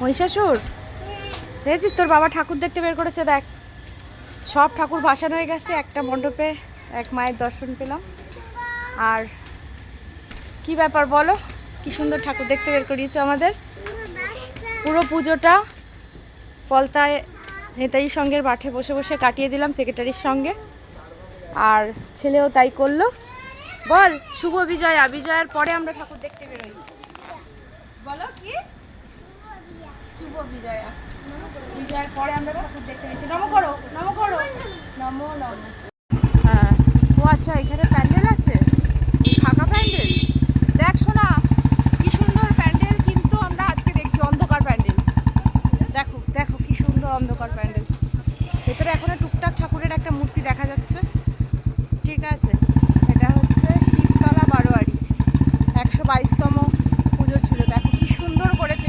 মহিষাসুর? দেখেছিস তোর বাবা ঠাকুর দেখতে বের করেছে, দেখ। সব ঠাকুর ভাসান হয়ে গেছে, একটা মণ্ডপে এক মায়ের দর্শন পেলাম। আর কি ব্যাপার বলো? কি সুন্দর ঠাকুর দেখতে বের করিয়েছে আমাদের। পুরো পুজোটা পলতায় নেতাজি সঙ্গে মাঠে বসে বসে কাটিয়ে দিলাম সেক্রেটারির সঙ্গে। আর ছেলেও তাই করল। বল, শুভ বিজয়া বিজয়ার পরে আমরা ঠাকুর দেখতে বেরোই। বলো কি? শুভ বিজয়া। বিজয়ার পরে আমরা ঠাকুর দেখতে পেয়েছি। নম করো নম করো। নম নম। হ্যাঁ। ও আচ্ছা এখানে প্যান্ডেল আছে? ফাঁকা প্যান্ডেল? দেখ শোনা কি সুন্দর প্যান্ডেল কিন্তু আমরা আজকে দেখছি, অন্ধকার প্যান্ডেল। দেখো দেখো কি সুন্দর অন্ধকার প্যান্ডেল। ভেতরে এখনও টুকটাক ঠাকুরের একটা মূর্তি দেখা যাচ্ছে। ঠিক আছে এটা হচ্ছে শিবতলা বারোয়ারি একশো বাইশতম পুজো ছিল দেখো কি সুন্দর করেছে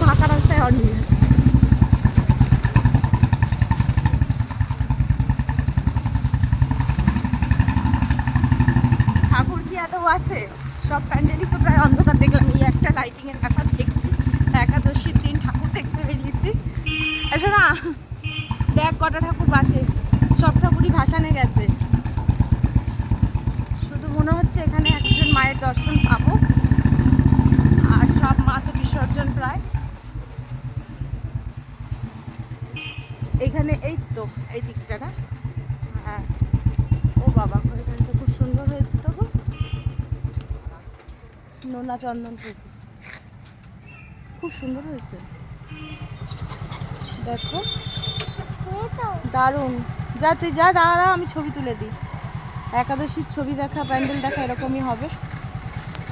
ফাঁকা রাস্তায় অন হয়ে যাচ্ছে ঠাকুর কি এত আছে। সব প্যান্ডেলই তো প্রায় অন্ধকার। দেখলাম এই একটা লাইটিং এর ব্যাপার দেখছি। একাদশীর দিন ঠাকুর দেখতে বেরিয়েছি। এসো না, দেখ কটা ঠাকুর বাঁচে। সব ঠাকুরই ভাসানে গেছে। শুধু মনে হচ্ছে এখানে একজন মায়ের দর্শন পাবো। আর সব মা তো বিসর্জন প্রায়। এখানে এই তো, এই দিকটা না হ্যাঁ ও বাবা এখানে তো খুব সুন্দর হয়েছে তো গো নোনা চন্দন পুকুর খুব সুন্দর হয়েছে। দেখো। দারুণ। যা তুই যা, দাঁড়া, আমি ছবি তুলে দিই। একাদশীর ছবি দেখা, প্যান্ডেল দেখা, এরকমই হবে।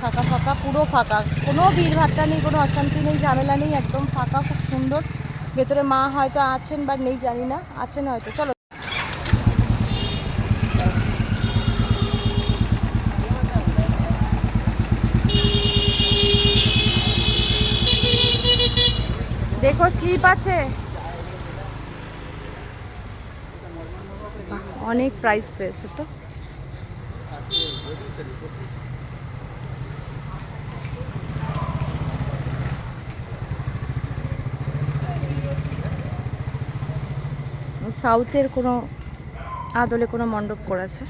ফাঁকা ফাঁকা, পুরো ফাঁকা। কোনো ভিড় ভাট্টা নেই, কোনো অশান্তি নেই, ঝামেলা নেই, একদম ফাঁকা, খুব সুন্দর। ভেতরে মা হয়তো আছেন বা নেই, জানি না। আছেন হয়তো। চলো। দেখো স্লিপ আছে। অনেক প্রাইস পেয়েছে তো। সাউথের কোনো আদলে কোনো মণ্ডপ করেছে।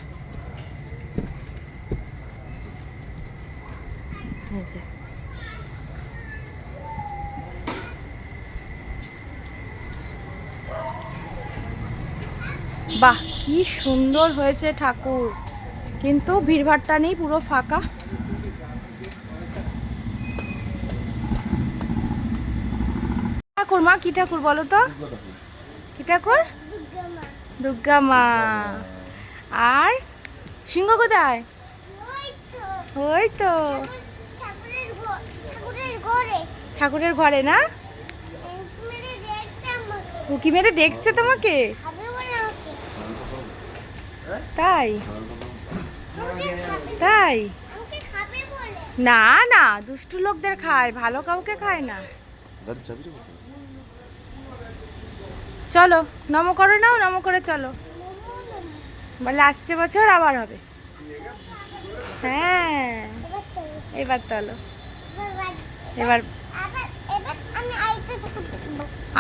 বাহ কি সুন্দর হয়েছে ঠাকুর। কিন্তু ভিড়ভাট্টা নেই পুরো ফাঁকা। ঠাকুর মা কি ঠাকুর বলো তো? কি ঠাকুর? দুর্গা মা। আর সিংহ কোথায়? ওই তো। ঠাকুরের ঘরে। না? উকি মেরে দেখছে তোমাকে? তাই? তাই? না না, দুষ্টু লোকদের খায়, ভালো কাউকে খায় না? চলো, নম করে নাও, নম করে চলো। বলে আসছে বছর, আবার হবে। হ্যাঁ এবার চলো এবার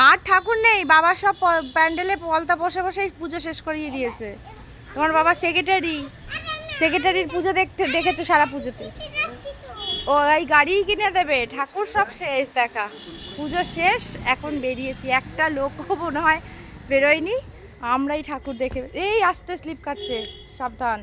আর ঠাকুর নেই, বাবা সব প্যান্ডেলে পলতা বসে বসেই পুজো শেষ করিয়ে দিয়েছে। তোমার বাবা সেক্রেটারি সেক্রেটারির পুজো দেখতে, দেখেছ সারা পুজোতে? ও, এই গাড়ি কিনে দেবে। ঠাকুর সব শেষ, দেখা। পুজো শেষ, এখন বেরিয়েছি। একটা লোকও মনে হয় বেরোয়নি। আমরাই ঠাকুর দেখে এই আস্তে স্লিপ কাটছে। সাবধান।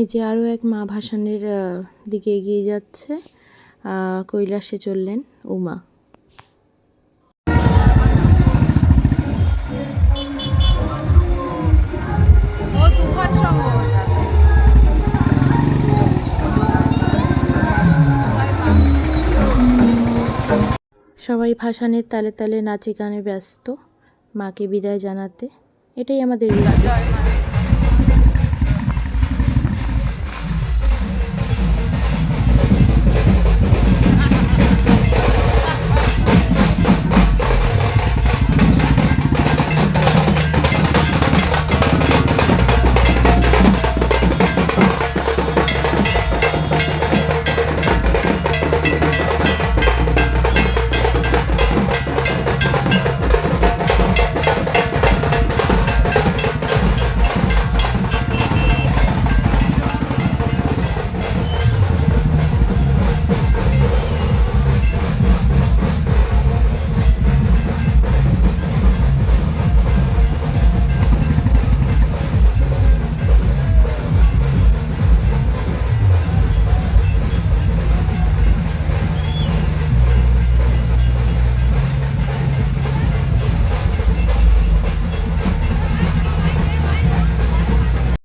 এই যে আরও এক মা ভাসানের দিকে এগিয়ে যাচ্ছে কৈলাসে চললেন উমা। সবাই ভাসানের তালে তালে নাচে গানে ব্যস্ত মাকে বিদায় জানাতে। এটাই আমাদের